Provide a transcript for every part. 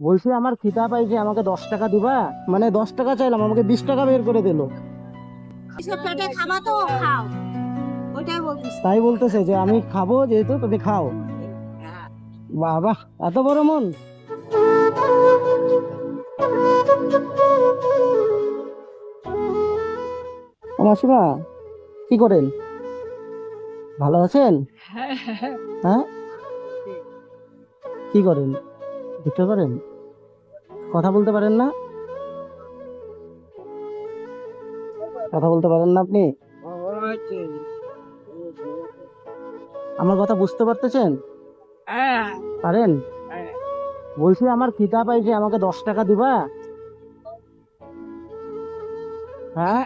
বলছি আমার খিদা পাইছে আমাকে দশ টাকা দিবা? মানে দশ টাকা চাইলাম আমাকে বিশ টাকা বের করে দিল। তাই বলতেছে যে আমি খাব যেহেতু তুমি খাও। বাবা এত বড় মন? মাসিমা কি করেন? ভালো আছেন? হ্যাঁ? কি করেন? ভিক্ষা পারেন কথা বলতে পারেন না? কথা বলতে পারেন না আপনি? আমার কথা বুঝতে পারতেছেন? পারেন? বলছি আমার খিদা পাইছে, আমাকে দশ টাকা দিবা? হ্যাঁ?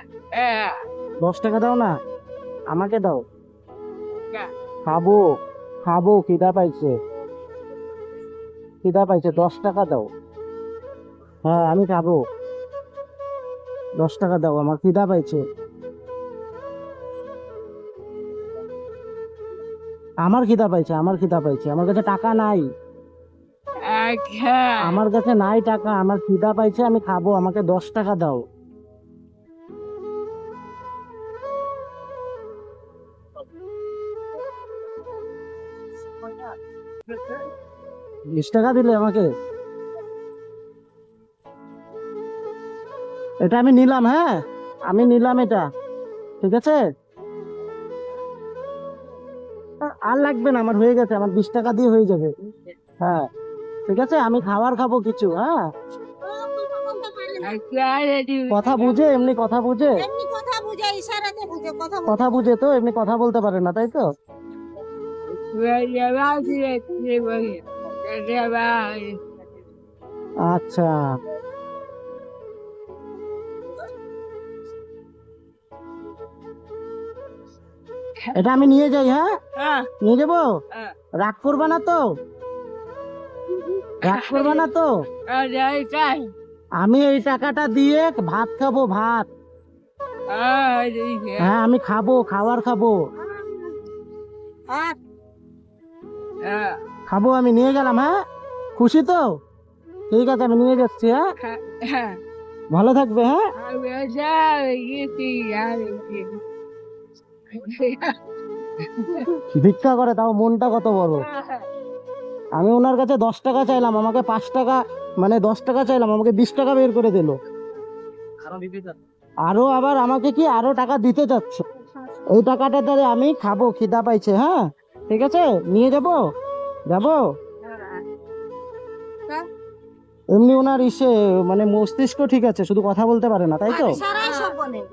দশ টাকা দাও না, আমাকে দাও। খাব খাব, খিদা পাইছে। খিদা পাইছে দশ টাকা দাও। হ্যাঁ আমি খাব। দশ টাকা দাও আমার খিদা পাইছে। আমার খিদা পাইছে আমার খিদা পাইছে। আমার কাছে টাকা নাই। আমার কাছে নাই টাকা আমার খিদা পাইছে আমি খাব আমাকে দশ টাকা দাও। বিশ টাকা দিলে আমাকে। এটা আমি নিলাম হ্যাঁ? আমি নিলাম এটা। ঠিক আছে? আর লাগবে না, আমার হয়ে গেছে, আমার বিশ টাকা দিয়ে হয়ে যাবে। হ্যাঁ। ঠিক আছে? আমি খাবার খাব কিছু হ্যাঁ? কথা বুঝে, এমনি কথা বুঝে? কথা বুঝে তো, এমনি কথা বলতে পারে না, তাই তো? আচ্ছা। এটা আমি নিয়ে যাই হ্যাঁ? নিয়ে যাব? রাগ করবা না তো? রাগ করবা না তো? আমি এই টাকাটা দিয়ে ভাত খাব ভাত। হ্যাঁ আমি খাব খাবার খাব। আর খাব আমি নিয়ে গেলাম হ্যাঁ? খুশি তো? ঠিক আছে আমি নিয়ে যাচ্ছি হ্যাঁ? ভালো থাকবে হ্যাঁ? ভিক্ষা করে তাও মনটা কত বড়? আমি ওনার কাছে দশ টাকা চাইলাম আমাকে পাঁচ টাকা মানে দশ টাকা চাইলাম আমাকে বিশ টাকা বের করে দিল। আরও আবার আমাকে কি আরও টাকা দিতে যাচ্ছে? এই টাকাটা দ্বারা আমি খাব খিদা পাইছে হ্যাঁ? ঠিক আছে? নিয়ে যাব? যাব? এমনি ওনার ইসে মানে মস্তিষ্ক ঠিক আছে শুধু কথা বলতে পারে না তাই তো?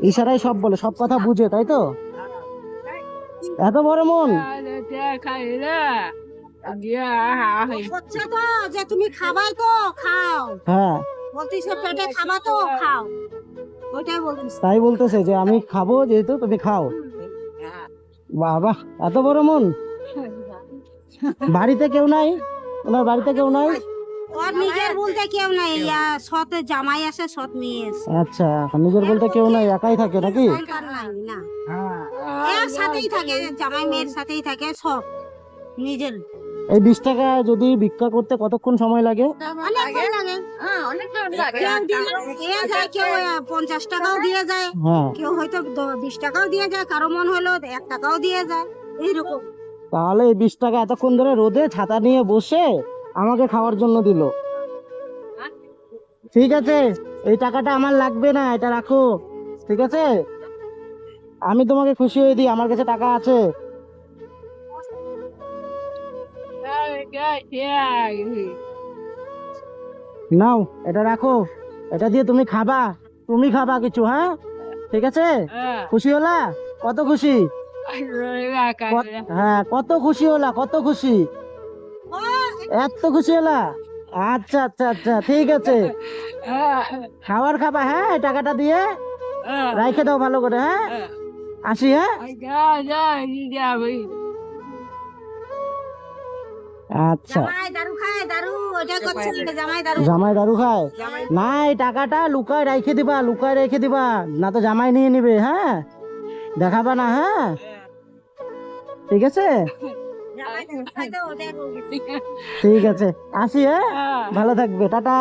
ইশারাই সব বলে। সব কথা বুঝে তাই তো? এত বড় মন। হচ্ছে তো যে তুমি তো খাও। হ্যাঁ। বলতেছে পেটে খাবা তো খাও। ওইটাই বলতেছি তাই বলতেছে যে আমি খাব যেহেতু তুমি খাও। বাবা এত বড় মন। বাড়িতে কেউ নাই? ওনার বাড়িতে কেউ নাই? ওর নিজের বলতে কেউ নাই সৎ জামাই আছে সৎ মেয়ে আছে। আচ্ছা নিজের বলতে কেউ নাই একাই থাকে নাকি? না। সাথেই থাকে জামাই মেয়ের সাথেই থাকে সব নিজের। এই বিশ টাকা যদি ভিক্ষা করতে কতক্ষণ সময় লাগে? পঞ্চাশ টাকাও দিয়ে যায়। হ্যাঁ। কেউ হয়তো বিশ টাকাও দিয়ে যায় কারও মন হলো এক টাকাও দিয়ে যায় এইরকম। তাহলে এই বিশ টাকা এতক্ষণ ধরে রোদে ছাতা নিয়ে বসে আমাকে খাওয়ার জন্য দিল। ঠিক আছে এই টাকাটা আমার লাগবে না এটা রাখো। ঠিক আছে? আমি তোমাকে খুশি হয়ে দিই আমার কাছে টাকা আছে। নাও এটা রাখো। এটা দিয়ে তুমি খাবা। তুমি খাবা কিছু হ্যাঁ? ঠিক আছে? খুশি হলা? কত খুশি? হ্যাঁ কত খুশি হলা কত খুশি? এত খুশি হলা? আচ্ছা আচ্ছা আচ্ছা ঠিক আছে। খাবার খাবা হ্যাঁ এই টাকাটা দিয়ে? রাইখে দাও ভালো করে হ্যাঁ? আসি হ্যাঁ? আচ্ছা। জামাই দারু খায় দারু ওইটা করছে না, জামাই দারু। জামাই দারু খায়? না এই টাকাটা লুকায় রেখে দিবা লুকায় রেখে দিবা। না তো জামাই নিয়ে নিবে হ্যাঁ? দেখাবা না হ্যাঁ? ঠিক আছে? ঠিক আছে। আসি হ্যাঁ। ভালো থাকবে টাটা।